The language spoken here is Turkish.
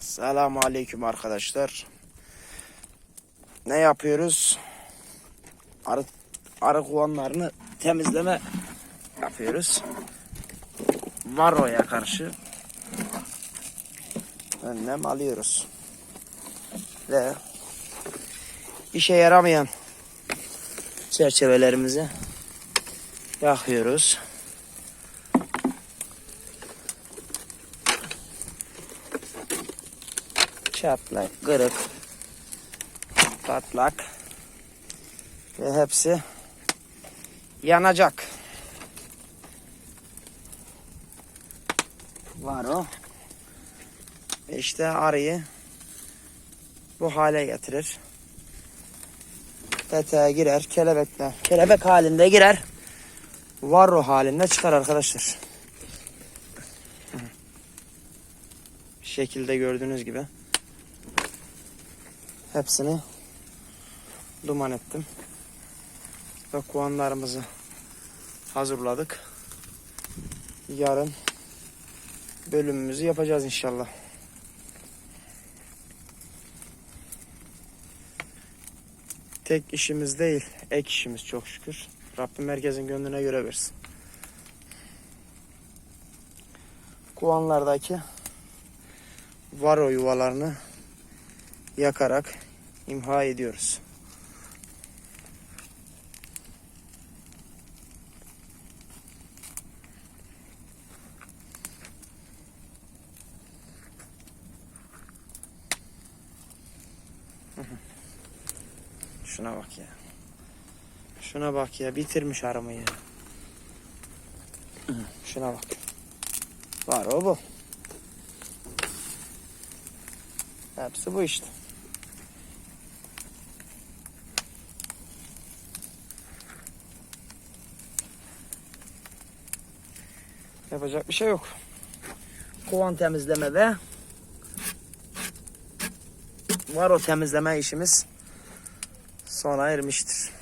Selamun Aleyküm arkadaşlar. Ne yapıyoruz? Arı, arı kovanlarını temizleme yapıyoruz. Varoya karşı önlem alıyoruz. Ve işe yaramayan çerçevelerimizi yakıyoruz. Çatlak, kırık, patlak ve hepsi yanacak. Var o. İşte arıyı bu hale getirir. Peteğe girer, kelebekle, kelebek halinde girer. Varro halinde çıkar arkadaşlar. Şekilde gördüğünüz gibi. Hepsini duman ettim. Ve kovanlarımızı hazırladık. Yarın bölümümüzü yapacağız inşallah. Tek işimiz değil, ek işimiz çok şükür. Rabbim herkesin gönlüne göre versin. Kovanlardaki varo yuvalarını yakarak imha ediyoruz. Şuna bak ya. Şuna bak ya bitirmiş arımı ya. Şuna bak. Var o bu. Hepsi bu işte. Yapacak bir şey yok. Kovan temizleme ve var o temizleme işimiz sona ermiştir.